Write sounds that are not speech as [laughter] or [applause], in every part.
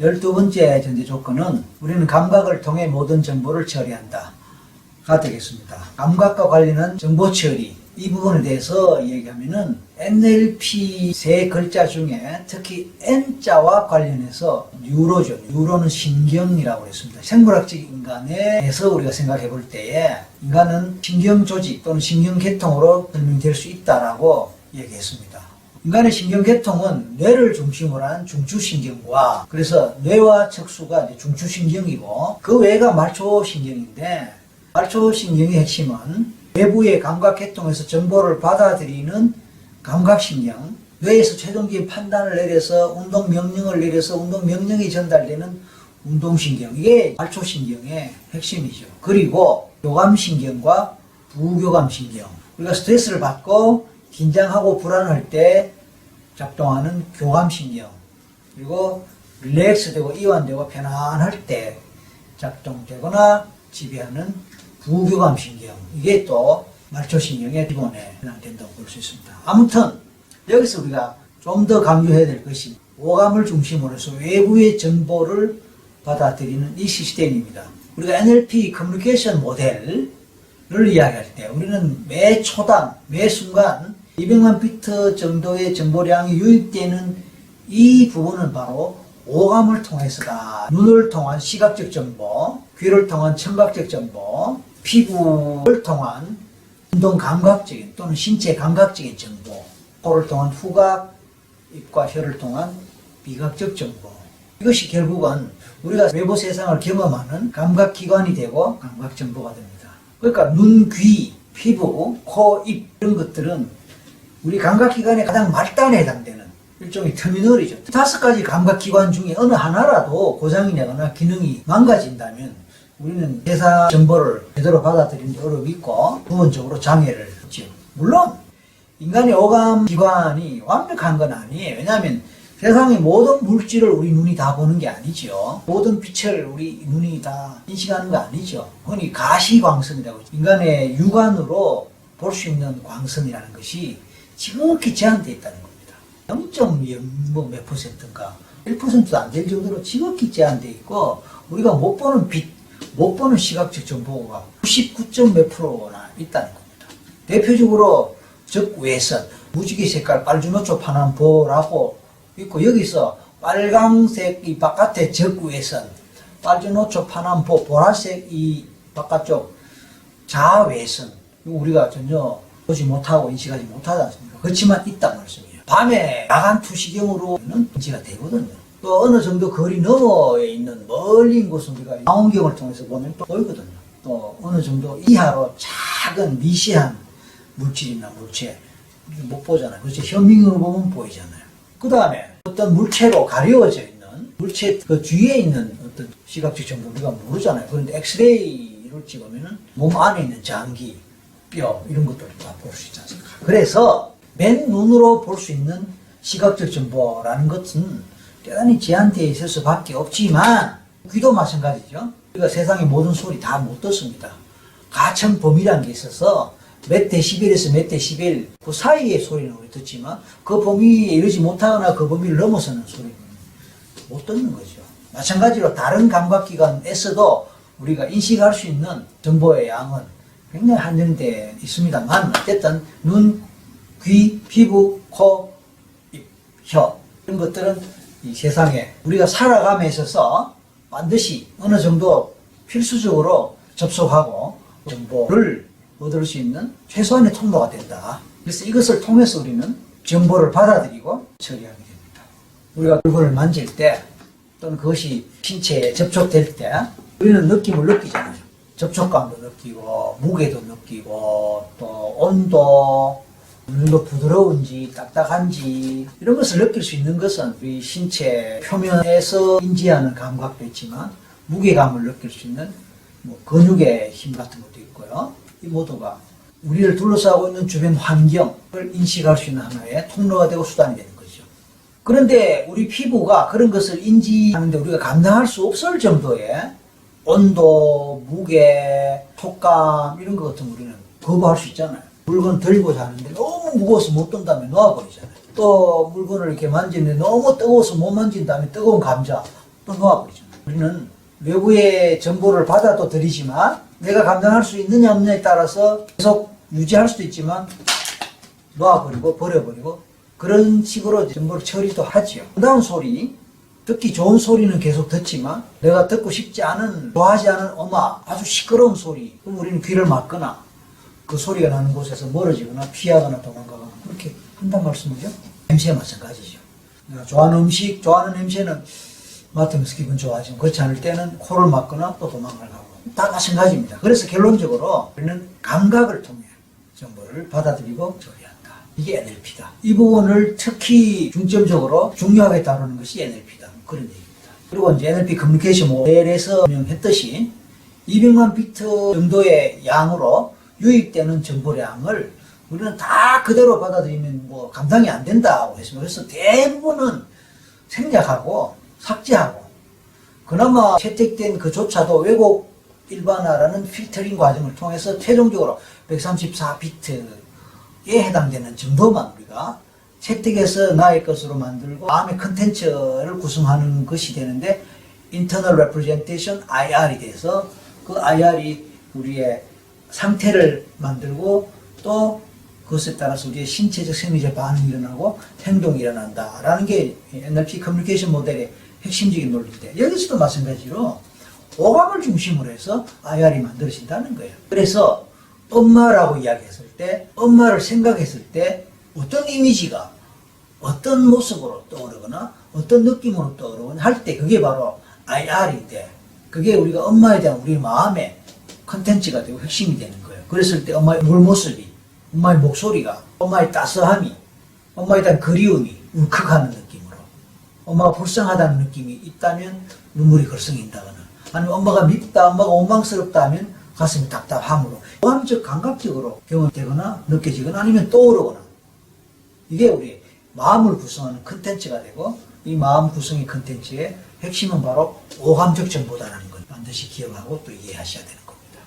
열두 번째 전제 조건은 우리는 감각을 통해 모든 정보를 처리한다. 가 되겠습니다. 감각과 관련한 정보 처리 이 부분에 대해서 얘기하면은 NLP 세 글자 중에 특히 N자와 관련해서 뉴로죠. 뉴로는 신경이라고 했습니다. 생물학적 인간에서 우리가 생각해 볼 때에 인간은 신경 조직 또는 신경 계통으로 설명될 수 있다라고 얘기했습니다. 인간의 신경계통은 뇌를 중심으로 한 중추신경과 그래서 뇌와 척수가 중추신경이고 그 외가 말초신경인데 말초신경의 핵심은 외부의 감각계통에서 정보를 받아들이는 감각신경 뇌에서 최종적인 판단을 내려서 운동 명령을 내려서 운동 명령이 전달되는 운동신경 이게 말초신경의 핵심이죠. 그리고 교감신경과 부교감신경 우리가 스트레스를 받고 긴장하고 불안할 때 작동하는 교감신경 그리고 릴렉스되고 이완되고 편안할 때 작동되거나 지배하는 부교감신경 이게 또 말초신경의 기본에 해당된다고 볼 수 있습니다. 아무튼 여기서 우리가 좀 더 강조해야 될 것이 오감을 중심으로 해서 외부의 정보를 받아들이는 이 시스템입니다. 우리가 NLP 커뮤니케이션 모델을 이야기할 때 우리는 매 초당, 매 순간 200만 비트 정도의 정보량이 유입되는 이 부분은 바로 오감을 통해서다. 눈을 통한 시각적 정보, 귀를 통한 청각적 정보, 피부를 통한 운동 감각적인 또는 신체 감각적인 정보, 코를 통한 후각, 입과 혀를 통한 비각적 정보. 이것이 결국은 우리가 외부 세상을 경험하는 감각기관이 되고 감각 정보가 됩니다. 그러니까 눈, 귀, 피부, 코, 입 이런 것들은 우리 감각기관의 가장 말단에 해당되는 일종의 터미널이죠. 다섯 가지 감각기관 중에 어느 하나라도 고장이 나거나 기능이 망가진다면 우리는 세상 정보를 제대로 받아들이는 데 어려움이 있고 부분적으로 장애를 있죠. 물론 인간의 오감 기관이 완벽한 건 아니에요. 왜냐하면 세상의 모든 물질을 우리 눈이 다 보는 게 아니죠. 모든 빛을 우리 눈이 다 인식하는 거 아니죠. 흔히 가시광선이라고. 인간의 육안으로 볼 수 있는 광선이라는 것이 지극히 제한되어 있다는 겁니다. 0.0몇 퍼센트인가 1%도 안 될 정도로 지극히 제한되어 있고 우리가 못 보는 빛, 못 보는 시각적 정보가 99. 몇 프로나 있다는 겁니다. 대표적으로 적외선, 무지개 색깔 빨주노초 파남 보라고 있고 여기서 빨강색 이 바깥에 적외선, 빨주노초 파남 보 보라색 이 바깥쪽 자외선 우리가 전혀 보지 못하고 인식하지 못하지 않습니까? 그렇지만 있단 말씀이에요. 밤에 야간 투시경으로는 인지가 되거든요. 또 어느 정도 거리 너머에 있는 있는 곳은 우리가 망원경을 통해서 보면 또 보이거든요. 또 어느 정도 이하로 작은 미세한 물질이나 물체 못 보잖아요. 그렇죠. 현미경으로 보면 보이잖아요. 그 다음에 어떤 물체로 가려워져 있는 물체 그 뒤에 있는 어떤 시각적 정보 우리가 모르잖아요. 그런데 엑스레이를 찍으면은 몸 안에 있는 장기, 뼈 이런 것들을 다 볼 수 있지 않습니까? 그래서 맨 눈으로 볼 수 있는 시각적 정보라는 것은 대단히 제한되어 있을 수밖에 없지만 귀도 마찬가지죠. 우리가 세상의 모든 소리 다 못 듣습니다. 가청 범위라는 게 있어서 몇 데시벨에서 몇 데시벨 그 사이의 소리는 우리 듣지만 그 범위에 이르지 못하거나 그 범위를 넘어서는 소리는 못 듣는 거죠. 마찬가지로 다른 감각기관에서도 우리가 인식할 수 있는 정보의 양은 굉장히 한정되어 있습니다만 어쨌든 눈, 귀, 피부, 코, 입, 혀 이런 것들은 이 세상에 우리가 살아감에 있어서 반드시 어느 정도 필수적으로 접속하고 정보를 얻을 수 있는 최소한의 통로가 된다. 그래서 이것을 통해서 우리는 정보를 받아들이고 처리하게 됩니다. 우리가 물건을 만질 때 또는 그것이 신체에 접촉될 때 우리는 느낌을 느끼잖아요. 접촉감도 느끼고 무게도 느끼고 또 온도 정도 부드러운지 딱딱한지 이런 것을 느낄 수 있는 것은 우리 신체 표면에서 인지하는 감각도 있지만 무게감을 느낄 수 있는 뭐 근육의 힘 같은 것도 있고요. 이 모두가 우리를 둘러싸고 있는 주변 환경을 인식할 수 있는 하나의 통로가 되고 수단이 되는 거죠. 그런데 우리 피부가 그런 것을 인지하는데 우리가 감당할 수 없을 정도의 온도, 무게, 촉감 이런 것 같은 거 우리는 거부할 수 있잖아요. 물건 들고 자는데 너무 무거워서 못 든 다음에 놓아버리잖아요. 또 물건을 이렇게 만지는데 너무 뜨거워서 못 만진 다음에 뜨거운 감자 또 놓아버리죠. 우리는 외부의 정보를 받아도 드리지만 내가 감당할 수 있느냐 없느냐에 따라서 계속 유지할 수도 있지만 놓아버리고 버려버리고 그런 식으로 정보를 처리도 하지요. 그 다음 소리 듣기 좋은 소리는 계속 듣지만 내가 듣고 싶지 않은 좋아하지 않은 음악 아주 시끄러운 소리 그럼 우리는 귀를 막거나 그 소리가 나는 곳에서 멀어지거나 피하거나 도망가거나 그렇게 한단 말씀이죠. 냄새 마찬가지죠. 내가 좋아하는 음식, 좋아하는 냄새는 맡으면서 기분 좋아지고 그렇지 않을 때는 코를 막거나 또 도망을 가고 다 마찬가지입니다. 그래서 결론적으로 우리는 감각을 통해 정보를 받아들이고 처리한다. 이게 NLP다. 이 부분을 특히 중점적으로 중요하게 다루는 것이 NLP다. 그런 얘기입니다. 그리고 이제 NLP 커뮤니케이션 모델에서 설명했듯이 200만 비트 정도의 양으로 유입되는 정보량을 우리는 다 그대로 받아들이면 뭐 감당이 안 된다고 했습니다. 그래서 대부분은 생략하고 삭제하고 그나마 채택된 그조차도 왜곡 일반화라는 필터링 과정을 통해서 최종적으로 134비트에 해당되는 정도만 우리가 채택해서 나의 것으로 만들고 다음에 컨텐츠를 구성하는 것이 되는데 Internal Representation IR이 돼서 그 IR이 우리의 상태를 만들고 또 그것에 따라서 우리의 신체적 생리적 반응이 일어나고 행동이 일어난다라는 게 NLP 커뮤니케이션 모델의 핵심적인 논리인데 여기서도 마찬가지로 오감을 중심으로 해서 IR이 만들어진다는 거예요. 그래서 엄마라고 이야기했을 때 엄마를 생각했을 때 어떤 이미지가 어떤 모습으로 떠오르거나 어떤 느낌으로 떠오르거나 할 때 그게 바로 IR인데 그게 우리가 엄마에 대한 우리 마음의 컨텐츠가 되고 핵심이 되는 거예요. 그랬을 때 엄마의 물모습이 엄마의 목소리가 엄마의 따스함이 엄마에 대한 그리움이 울컥하는 느낌으로 엄마가 불쌍하다는 느낌이 있다면 눈물이 걸성인다거나 아니면 엄마가 밉다 엄마가 원망스럽다 하면 가슴이 답답함으로 오감적 감각적으로 경험되거나 느껴지거나 아니면 떠오르거나 이게 우리 마음을 구성하는 컨텐츠가 되고 이 마음 구성의 컨텐츠의 핵심은 바로 오감적 정보다라는 걸 반드시 기억하고 또 이해하셔야 되는 겁니다.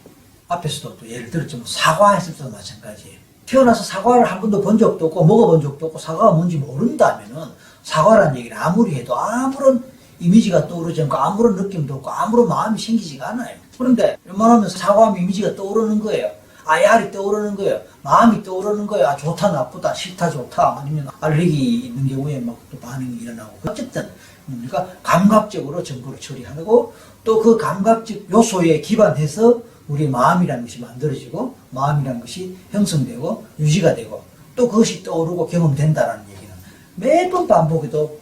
앞에서도 또 예를 들었지만 사과했을 때도 마찬가지예요. 태어나서 사과를 한 번도 본 적도 없고 먹어본 적도 없고 사과가 뭔지 모른다면은 사과라는 얘기를 아무리 해도 아무런 이미지가 떠오르지 않고 아무런 느낌도 없고 아무런 마음이 생기지가 않아요. 그런데 웬만하면 사과하면 이미지가 떠오르는 거예요. 아야리 떠오르는 거예요. 마음이 떠오르는 거예요. 아, 좋다, 나쁘다, 싫다, 좋다. 아니면 알레르기 있는 경우에 막 또 반응이 일어나고. 어쨌든, 뭡니까? 감각적으로 정보를 처리하고 또 그 감각적 요소에 기반해서 우리 마음이라는 것이 만들어지고 마음이라는 것이 형성되고 유지가 되고 또 그것이 떠오르고 경험된다라는 얘기는 매번 반복해도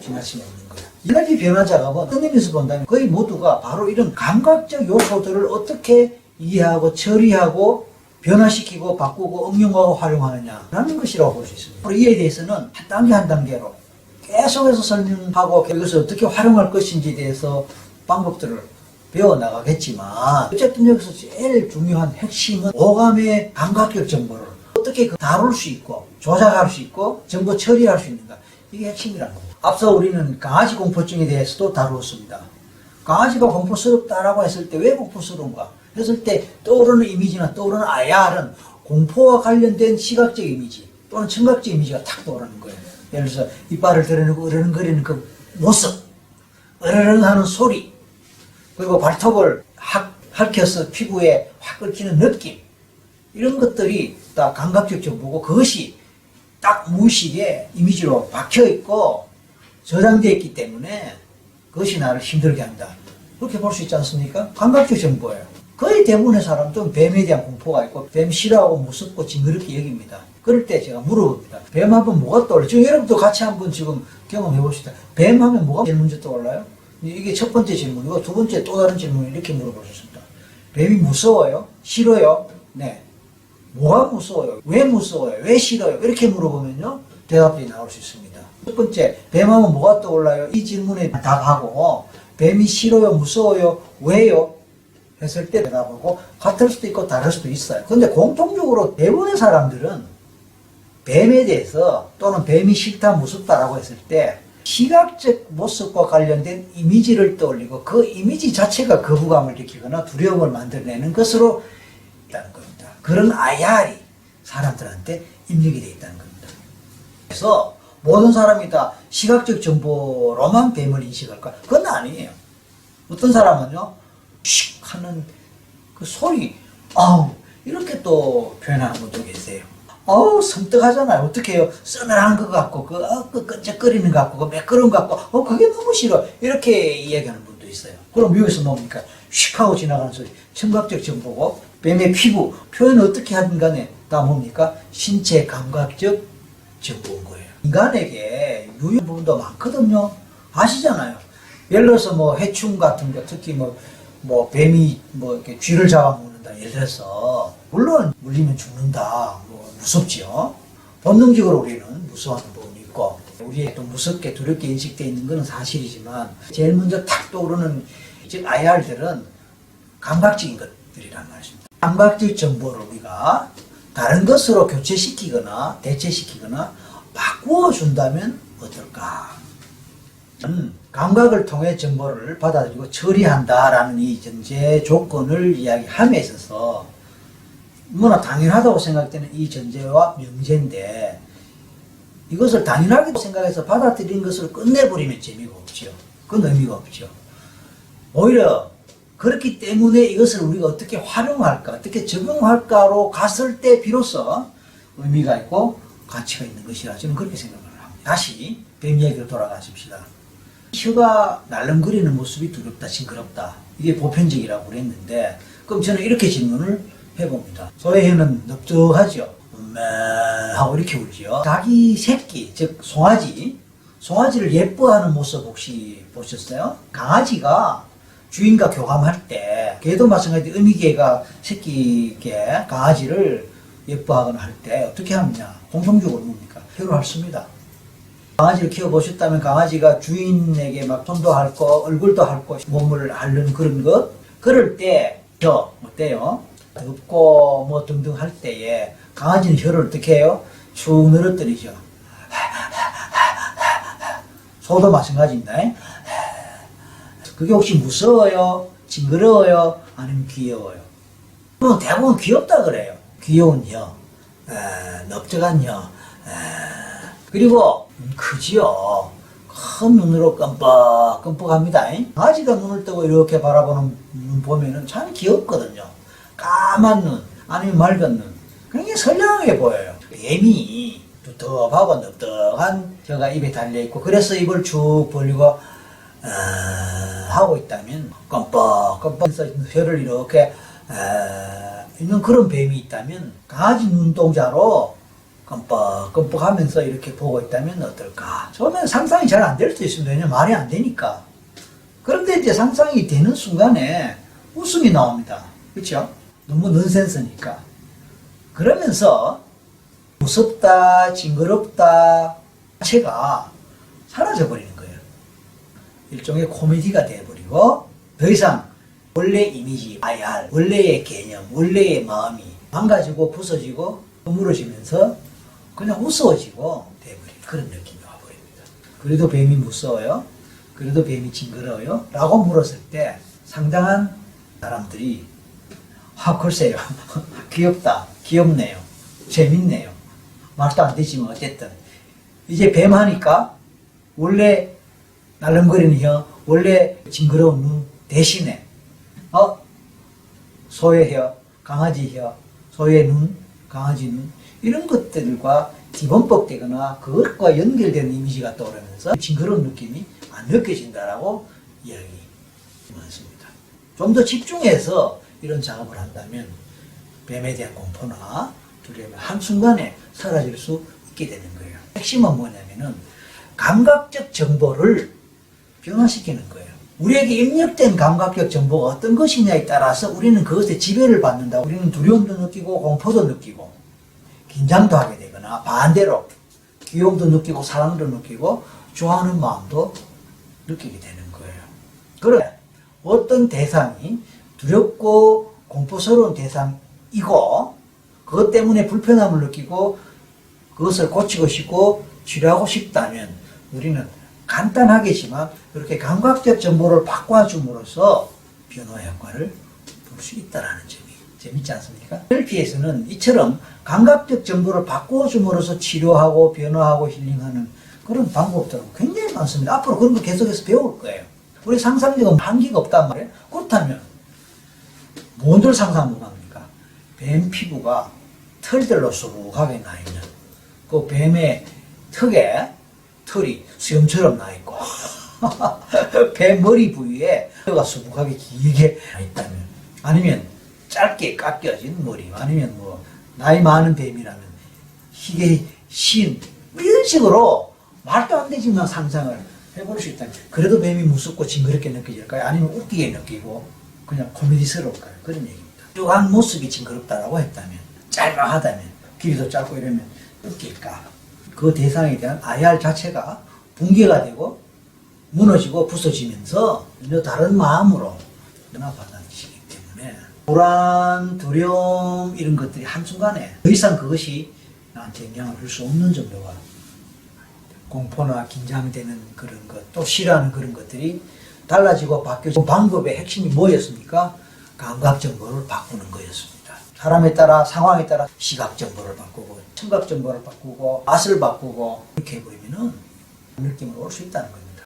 수는 없는 거예요. 에너지 변화 작업은 의미에서 본다면 거의 모두가 바로 이런 감각적 요소들을 어떻게 이해하고 처리하고 변화시키고 바꾸고 응용하고 활용하느냐라는 것이라고 볼 수 있습니다. 이에 대해서는 한 단계 한 단계로 계속해서 설명하고 이것을 어떻게 활용할 것인지에 대해서 방법들을 배워나가겠지만 어쨌든 여기서 제일 중요한 핵심은 오감의 감각적 정보를 어떻게 그 다룰 수 있고 조작할 수 있고 정보 처리할 수 있는가 이게 핵심이라는 겁니다. 앞서 우리는 강아지 공포증에 대해서도 다루었습니다. 강아지가 공포스럽다라고 했을 때 왜 공포스러운가 했을 때 떠오르는 이미지나 떠오르는 IR은 공포와 관련된 시각적 이미지 또는 청각적 이미지가 탁 떠오르는 거예요. 예를 들어서 이빨을 드러내고 으르렁거리는 그 모습, 으르렁하는 소리, 그리고 발톱을 확 핥혀서 피부에 확 긁히는 느낌 이런 것들이 다 감각적 정보고 그것이 딱 무의식에 이미지로 박혀 있고 저장되어 있기 때문에 그것이 나를 힘들게 한다. 그렇게 볼 수 있지 않습니까? 감각적 정보예요. 거의 대부분의 사람들은 뱀에 대한 공포가 있고 뱀 싫어하고 무섭고 징그럽게 여깁니다. 그럴 때 제가 물어봅니다. 뱀 하면 뭐가 떠올라? 지금 여러분도 같이 한번 지금 경험해 봅시다. 뱀 하면 뭐가 제일 먼저 떠올라요? 이게 첫 번째 질문이고 두 번째 또 다른 질문을 이렇게 물어보셨습니다. 뱀이 무서워요? 싫어요? 네. 뭐가 무서워요? 왜 무서워요? 왜 싫어요? 이렇게 물어보면요. 대답이 나올 수 있습니다. 첫 번째, 뱀하면 뭐가 떠올라요? 이 질문에 답하고, 뱀이 싫어요? 무서워요? 왜요? 했을 때 대답하고, 같을 수도 있고 다를 수도 있어요. 근데 공통적으로 대부분의 사람들은 뱀에 대해서 또는 뱀이 싫다, 무섭다라고 했을 때, 시각적 모습과 관련된 이미지를 떠올리고 그 이미지 자체가 거부감을 느끼거나 두려움을 만들어내는 것으로 있다는 겁니다. 그런 IR이 사람들한테 입력이 되어 있다는 겁니다. 그래서 모든 사람이 다 시각적 정보로만 뱀을 인식할까? 그건 아니에요. 어떤 사람은요, 슉 하는 그 소리, 아우, 이렇게 또 표현하는 분도 계세요. 어우, 섬뜩하잖아요. 어떻게 해요? 서늘한 것 같고, 그, 어, 그 끈적거리는 것 같고, 그 매끄러운 것 같고, 어, 그게 너무 싫어. 이렇게 이야기하는 분도 있어요. 그럼 여기서 뭡니까? 슉 하고 지나가는 소리. 청각적 정보고, 뱀의 피부, 표현 어떻게 하든 간에 다 뭡니까? 신체 감각적 정보인 거예요. 인간에게 유효한 부분도 많거든요. 아시잖아요. 예를 들어서 뭐 해충 같은 거, 특히 뭐, 뭐 뱀이 뭐 이렇게 쥐를 잡아먹는다. 예를 들어서, 물론 물리면 죽는다. 뭐 무섭지요. 본능적으로 우리는 무서워하는 부분이 있고, 우리의 또 무섭게 두렵게 인식되어 있는 것은 사실이지만, 제일 먼저 탁 떠오르는, 즉 IR들은 감각적인 것들이란 말입니다. 감각적 정보를 우리가 다른 것으로 교체시키거나 대체시키거나 바꾸어 준다면 어떨까? 음, 감각을 통해 정보를 받아들이고 처리한다라는 이 전제 조건을 이야기함에 있어서 너무나 당연하다고 생각되는 이 전제와 명제인데 이것을 당연하게 생각해서 받아들이는 것을 끝내버리면 재미가 없죠. 그건 의미가 없죠. 오히려 그렇기 때문에 이것을 우리가 어떻게 활용할까, 어떻게 적용할까로 갔을 때 비로소 의미가 있고 가치가 있는 것이라 저는 그렇게 생각을 합니다. 다시 뱀 이야기로 돌아가십시다. 혀가 날름거리는 모습이 두렵다, 징그럽다. 이게 보편적이라고 그랬는데, 그럼 저는 이렇게 질문을 해봅니다. 소의 혀는 넓적하죠? 음, 하고 이렇게 울지요. 자기 새끼, 즉 송아지, 송아지를 예뻐하는 모습 혹시 보셨어요? 강아지가 주인과 교감할 때, 개도 마찬가지 어미개가 새끼개, 강아지를 예뻐하거나 할 때 어떻게 하느냐? 공통적으로 뭡니까? 혀로 핥습니다. 강아지를 키워보셨다면 강아지가 주인에게 막 손도 핥고 얼굴도 핥고 몸을 핥는 그런 것 그럴 때 혀 어때요? 덥고 뭐 등등 할 때에 강아지는 혀를 어떻게 해요? 축 늘어뜨리죠. 소도 마찬가지입니다. 그게 혹시 무서워요? 징그러워요? 아니면 귀여워요? 뭐 대부분 귀엽다 그래요. 귀여운 혀, 에, 넓적한 혀, 에, 그리고 음, 크지요. 큰 눈으로 끔뻑끔뻑합니다. 강아지가 눈을 뜨고 이렇게 바라보는 눈 보면은 참 귀엽거든요. 까만 눈, 아니면 맑은 눈. 굉장히 선량하게 보여요. 뱀이 두텁하고 넓적한 혀가 입에 달려있고, 그래서 입을 쭉 벌리고, 어, 하고 있다면, 껌뻑껌뻑 해서 혀를 이렇게, 어, 있는 그런 뱀이 있다면, 강아지 눈동자로 껌뻑껌뻑 하면서 이렇게 보고 있다면 어떨까? 처음에는 상상이 잘 안 될 수도 있습니다. 왜냐면 말이 안 되니까. 그런데 이제 상상이 되는 순간에 웃음이 나옵니다. 그렇죠? 너무 넌센스니까. 그러면서 무섭다, 징그럽다 자체가 사라져 버리는 거예요. 일종의 코미디가 돼버리고 더 이상 원래 이미지, IR, 원래의 개념, 원래의 마음이 망가지고 부서지고 허물어지면서 그냥 우스워지고 돼버린 그런 느낌이 와버립니다. 그래도 뱀이 무서워요? 그래도 뱀이 징그러워요? 라고 물었을 때 상당한 사람들이 아 글쎄요. [laughs] 귀엽다. 귀엽네요. 재밌네요. 말도 안 되지만 어쨌든. 이제 뱀 하니까 원래 날름거리는 혀 원래 징그러운 눈 대신에 어? 소의 혀 강아지 혀 소의 눈 강아지 눈 이런 것들과 기본법되거나 그것과 연결된 이미지가 떠오르면서 징그러운 느낌이 안 느껴진다라고 이야기 많습니다. 좀 더 집중해서 이런 작업을 한다면 뱀에 대한 공포나 두려움이 한순간에 사라질 수 있게 되는 거예요. 핵심은 뭐냐면은 감각적 정보를 변화시키는 거예요. 우리에게 입력된 감각적 정보가 어떤 것이냐에 따라서 우리는 그것에 지배를 받는다. 우리는 두려움도 느끼고 공포도 느끼고 긴장도 하게 되거나 반대로 귀여움도 느끼고 사랑도 느끼고 좋아하는 마음도 느끼게 되는 거예요. 그래 어떤 대상이 두렵고 공포스러운 대상이고 그것 때문에 불편함을 느끼고 그것을 고치고 싶고 치료하고 싶다면 우리는 간단하겠지만 이렇게 감각적 정보를 바꿔줌으로써 변화 효과를 볼 수 있다라는 점이 재밌지 않습니까? 셀피에서는 이처럼 감각적 정보를 바꿔줌으로써 치료하고 변화하고 힐링하는 그런 방법들은 굉장히 많습니다. 앞으로 그런 거 계속해서 배울 거예요. 우리 상상력은 한계가 없단 말이에요. 그렇다면 뭔들 상상 못 합니까? 뱀 피부가 털들로 수북하게 나 있는 그 뱀의 턱에 털이 수염처럼 나 있고 [laughs] 뱀 머리 부위에 털가 수북하게 길게 나 있다면 아니면 짧게 깎여진 머리 아니면 뭐 나이 많은 뱀이라면 희게 신 이런 식으로 말도 안 되지만 상상을 해볼 수 있다면 그래도 뱀이 무섭고 징그럽게 느껴질까요? 아니면 웃기게 느끼고 그냥 코미디스러울까요? 그런 얘기입니다. 쭉 모습이 징그럽다라고 했다면 짤막하다면 길이도 짧고 이러면 웃길까? 그 대상에 대한 IR 자체가 붕괴가 되고 무너지고 부서지면서 전혀 다른 마음으로 받아들이시기 때문에 불안, 두려움 이런 것들이 한순간에 더 이상 그것이 나한테 영향을 줄 수 없는 정도가 공포나 긴장되는 그런 것, 또 싫어하는 그런 것들이 달라지고 바뀌어진 방법의 핵심이 뭐였습니까? 감각 정보를 바꾸는 거였습니다. 사람에 따라 상황에 따라 시각 정보를 바꾸고 청각 정보를 바꾸고 맛을 바꾸고 이렇게 해버리면은 느낌으로 올수 있다는 거죠.